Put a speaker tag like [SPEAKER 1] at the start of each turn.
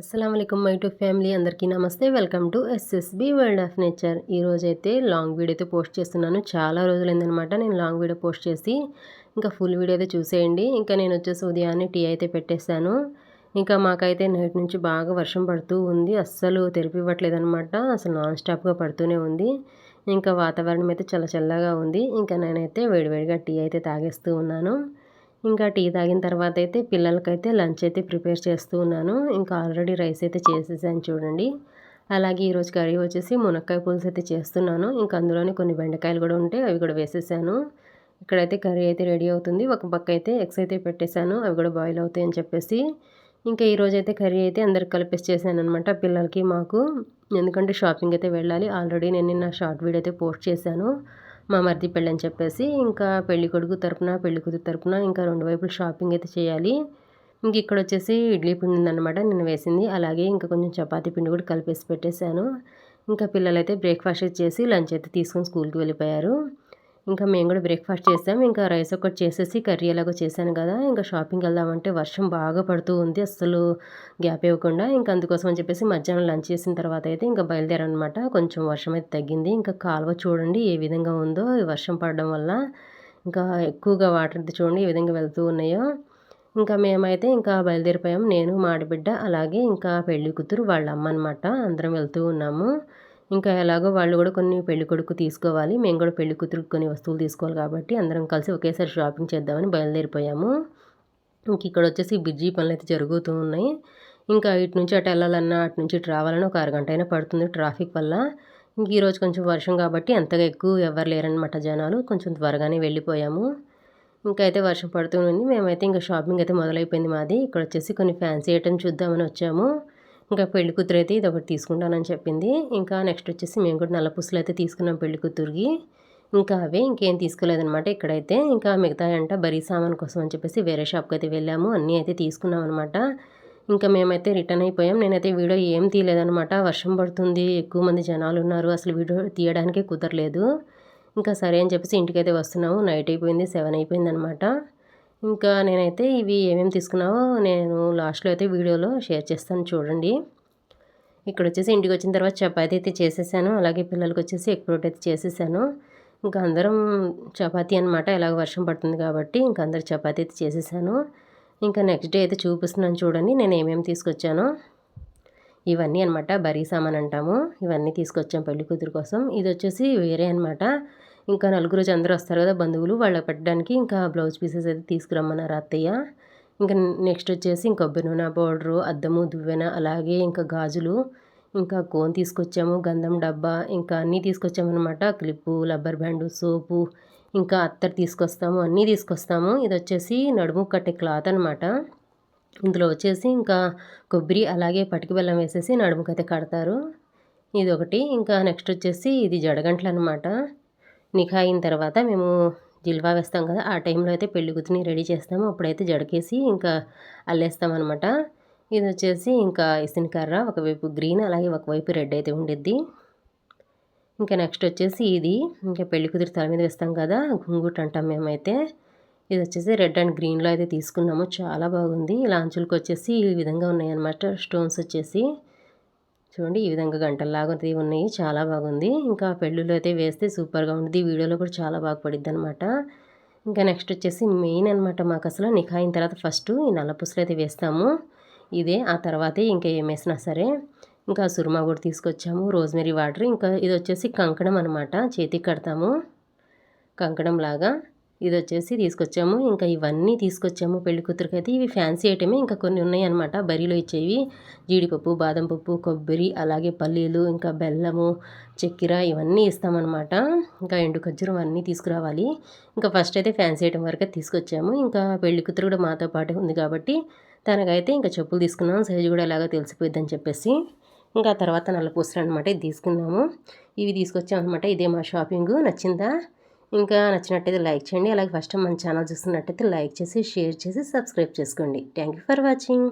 [SPEAKER 1] అస్సలం అయికం my to family అందరికీ నమస్తే. Welcome to SSB world of nature. ఈరోజు అయితే లాంగ్ వీడియో అయితే పోస్ట్ చేస్తున్నాను. చాలా రోజులైందనమాట నేను లాంగ్ వీడియో పోస్ట్ చేసి. ఇంకా ఫుల్ వీడియో అయితే చూసేయండి. ఇంకా నేను వచ్చేసి ఉదయాన్నే టీ అయితే పెట్టేశాను. ఇంకా మాకైతే నైట్ నుంచి బాగా వర్షం పడుతూ ఉంది. అస్సలు తెరిపివ్వట్లేదనమాట అసలు నాన్ స్టాప్గా పడుతూనే ఉంది. ఇంకా వాతావరణం అయితే చాలా చల్లగా ఉంది. ఇంకా నేనైతే వేడివేడిగా టీ అయితే తాగేస్తూ ఉన్నాను. ఇంకా టీ తాగిన తర్వాత అయితే పిల్లలకైతే లంచ్ అయితే ప్రిపేర్ చేస్తూ ఉన్నాను. ఇంకా ఆల్రెడీ రైస్ అయితే చేసేసాను చూడండి. అలాగే ఈరోజు కర్రీ వచ్చేసి మునక్కాయ పులుసు అయితే చేస్తున్నాను. ఇంకా అందులోనే కొన్ని బెండకాయలు కూడా ఉంటే అవి కూడా వేసేసాను. ఇక్కడైతే కర్రీ అయితే రెడీ అవుతుంది. ఒక పక్క అయితే ఎగ్స్ అయితే పెట్టేశాను. అవి కూడా బాయిల్ అవుతాయి అని చెప్పేసి. ఇంకా ఈరోజు అయితే కర్రీ అయితే అందరికి కలిపేసి చేశాను అనమాట పిల్లలకి మాకు. ఎందుకంటే షాపింగ్ అయితే వెళ్ళాలి. ఆల్రెడీ నేను నిన్న షార్ట్ వీడియో అయితే పోస్ట్ చేశాను. మా మరిది పెళ్ళి అని చెప్పేసి ఇంకా పెళ్ళి కొడుకు తరపున పెళ్ళి కూతురు తరపున ఇంకా రెండు వైపులు షాపింగ్ అయితే చేయాలి. ఇంక ఇక్కడ వచ్చేసి ఇడ్లీ పిండి ఉందన్నమాట నేను వేసింది. అలాగే ఇంకా కొంచెం చపాతీ పిండి కూడా కలిపేసి పెట్టేశాను. ఇంకా పిల్లలైతే బ్రేక్ఫాస్ట్ చేసి లంచ్ అయితే తీసుకొని స్కూల్కి వెళ్ళిపోయారు. ఇంకా మేము కూడా బ్రేక్ఫాస్ట్ చేసాం. ఇంకా రైస్ ఒకటి చేసేసి కర్రీ ఎలాగో చేశాను కదా. ఇంకా షాపింగ్కి వెళ్దామంటే వర్షం బాగా పడుతూ ఉంది. అస్సలు గ్యాప్ ఇవ్వకుండా. ఇంకా అందుకోసం అని చెప్పేసి మధ్యాహ్నం లంచ్ చేసిన తర్వాత అయితే ఇంకా బయలుదేరనమాట. కొంచెం వర్షం అయితే తగ్గింది. ఇంకా కాలువ చూడండి ఏ విధంగా ఉందో. ఈ వర్షం పడడం వల్ల ఇంకా ఎక్కువగా వాటర్ చూడండి ఏ విధంగా వెళ్తూ ఉన్నాయో. ఇంకా మేమైతే ఇంకా బయలుదేరిపోయాం. నేను మాడిబిడ్డ అలాగే ఇంకా పెళ్ళి కూతురు వాళ్ళ అమ్మ అనమాట అందరం వెళ్తూ ఉన్నాము. ఇంకా ఎలాగో వాళ్ళు కూడా కొన్ని పెళ్ళి కొడుకు తీసుకోవాలి మేము కూడా పెళ్ళి కూతురికి కొన్ని వస్తువులు తీసుకోవాలి కాబట్టి అందరం కలిసి ఒకేసారి షాపింగ్ చేద్దామని బయలుదేరిపోయాము. ఇంక ఇక్కడ వచ్చేసి బిజీ పనులు అయితే జరుగుతూ ఉన్నాయి. ఇంకా ఇటు నుంచి అటు వెళ్ళాలన్నా అటు నుంచి ఇటు రావాలన్నా ఒక అరగంట అయినా పడుతుంది ట్రాఫిక్ వల్ల. ఇంక ఈరోజు కొంచెం వర్షం కాబట్టి అంతగా ఎక్కువ ఎవరు లేరనమాట జనాలు కొంచెం త్వరగానే వెళ్ళిపోయాము. ఇంకా అయితే వర్షం పడుతుంది మేమైతే ఇంకా షాపింగ్ అయితే మొదలైపోయింది మాది. ఇక్కడ వచ్చేసి కొన్ని ఫ్యాన్సీ ఐటమ్ చూద్దామని వచ్చాము. ఇంకా పెళ్ళి కూతురు అయితే ఇది ఒకటి తీసుకుంటానని చెప్పింది. ఇంకా నెక్స్ట్ వచ్చేసి మేము కూడా నల్ల పుసులు అయితే తీసుకున్నాం పెళ్ళి కూతురికి. ఇంకా అవే ఇంకేం తీసుకోలేదనమాట ఇక్కడైతే. ఇంకా మిగతా అంట బరీ సామాన్ కోసం అని చెప్పేసి వేరే షాప్కి అయితే వెళ్ళాము. అన్నీ అయితే తీసుకున్నాం అనమాట ఇంకా మేమైతే రిటర్న్ అయిపోయాం. నేనైతే వీడియో ఏం తీయలేదనమాట వర్షం పడుతుంది ఎక్కువ మంది జనాలు ఉన్నారు. అసలు వీడియో తీయడానికే కుదరలేదు. ఇంకా సరే అని చెప్పేసి ఇంటికైతే వస్తున్నాము. నైట్ అయిపోయింది సెవెన్ అయిపోయింది అనమాట ఇంకా నేనైతే ఇవి ఏమేమి తీసుకున్నావో నేను లాస్ట్లో అయితే వీడియోలో షేర్ చేస్తాను చూడండి. ఇక్కడ వచ్చేసి ఇంటికి వచ్చిన తర్వాత చపాతీ అయితే చేసేసాను. అలాగే పిల్లలకి వచ్చేసి ఎగ్ ఫ్రూట్ అయితే చేసేసాను. ఇంకా అందరం చపాతీ అనమాట ఇలాగ వర్షం పడుతుంది కాబట్టి ఇంకా అందరు చపాతీ అయితే చేసేసాను. ఇంకా నెక్స్ట్ డే అయితే చూపిస్తున్నాను చూడండి నేను ఏమేమి తీసుకొచ్చానో. ఇవన్నీ అనమాట బరీ సామాన్ అంటాము. ఇవన్నీ తీసుకొచ్చాం పెళ్ళి కూతురు కోసం. ఇది వచ్చేసి వేరే అనమాట ఇంకా నలుగురు అందరూ వస్తారు కదా బంధువులు వాళ్ళకి పెట్టడానికి ఇంకా బ్లౌజ్ పీసెస్ అయితే తీసుకురమ్మన్నారు అత్తయ్య. ఇంకా నెక్స్ట్ వచ్చేసి ఇంకా నూనె పౌడరు అద్దము దువ్వెన అలాగే ఇంకా గాజులు ఇంకా కోన్ తీసుకొచ్చాము గంధం డబ్బా ఇంకా అన్నీ తీసుకొచ్చామన్నమాట. క్లిప్పు రబ్బర్ బ్యాండు సోపు ఇంకా అత్తర్ తీసుకొస్తాము అన్నీ తీసుకొస్తాము. ఇది వచ్చేసి నడుము కట్టే క్లాత్ అనమాట ఇందులో వచ్చేసి ఇంకా కొబ్బరి అలాగే పటికి బెల్లం వేసేసి నడుముకైతే కడతారు. ఇది ఒకటి ఇంకా నెక్స్ట్ వచ్చేసి ఇది జడగంటలు అనమాట నిఖా అయిన తర్వాత మేము జిల్వా వేస్తాం కదా ఆ టైంలో అయితే పెళ్ళి కూతుని రెడీ చేస్తాము. అప్పుడైతే జడకేసి ఇంకా అల్లేస్తాం అనమాట ఇది వచ్చేసి ఇంకా ఇసిన ఒకవైపు గ్రీన్ అలాగే ఒకవైపు రెడ్ అయితే ఉండిద్ది. ఇంకా నెక్స్ట్ వచ్చేసి ఇది ఇంకా పెళ్ళి కుదిరి తల మీద వేస్తాం కదా గుంగుట్ అంటాం మేమైతే. ఇది వచ్చేసి రెడ్ అండ్ గ్రీన్లో అయితే తీసుకున్నాము. చాలా బాగుంది. ఇలా అంచులకు వచ్చేసి ఈ విధంగా ఉన్నాయన్నమాట. స్టోన్స్ వచ్చేసి చూడండి ఈ విధంగా గంటల్లాగా ఉన్నాయి. చాలా బాగుంది. ఇంకా పెళ్ళిలో అయితే వేస్తే సూపర్గా ఉంటుంది వీడియోలో కూడా చాలా బాగా పడిద్ది అనమాట ఇంకా నెక్స్ట్ వచ్చేసి మెయిన్ అనమాట మాకు అసలు నిఖాయిన తర్వాత ఫస్ట్ ఈ నల్లపుసులు అయితే వేస్తాము. ఇదే. ఆ తర్వాతే ఇంకా ఏం వేసినా సరే. ఇంకా సుర్మా కూడా తీసుకొచ్చాము. Rosemary water. ఇంకా ఇది వచ్చేసి కంకణం అనమాట చేతికి కడతాము. కంకణం లాగా. ఇది వచ్చేసి తీసుకొచ్చాము. ఇంకా ఇవన్నీ తీసుకొచ్చాము పెళ్ళి కూతురికి అయితే. ఇవి ఫ్యాన్సీ ఐటమే. ఇంకా కొన్ని ఉన్నాయన్నమాట. బరిలో ఇచ్చేవి. జీడిపప్పు బాదం పప్పు కొబ్బరి అలాగే పల్లీలు ఇంకా బెల్లము చక్కెర ఇవన్నీ ఇస్తామన్నమాట. ఇంకా ఎండు ఖర్జూరం అన్నీ తీసుకురావాలి. ఇంకా ఫస్ట్ అయితే ఫ్యాన్సీ ఐటమ్ వరకు తీసుకొచ్చాము. ఇంకా పెళ్ళి కూతురు కూడా మాతో పాటు ఉంది కాబట్టి తనకైతే ఇంకా చెప్పులు తీసుకున్నాము సైజు కూడా ఎలాగో తెలిసిపోయిద్దని చెప్పేసి. ఇంకా తర్వాత నల్ల పూసలు అనమాట ఇది తీసుకున్నాము. ఇవి తీసుకొచ్చామన్నమాట. ఇదే మా షాపింగ్. నచ్చిందా? ఇంకా నచ్చినట్టయితే లైక్ చేయండి. అలాగే ఫస్ట్ మన ఛానల్ చూస్తున్నట్టయితే లైక్ చేసి షేర్ చేసి సబ్స్క్రైబ్ చేసుకోండి. Thank you for watching.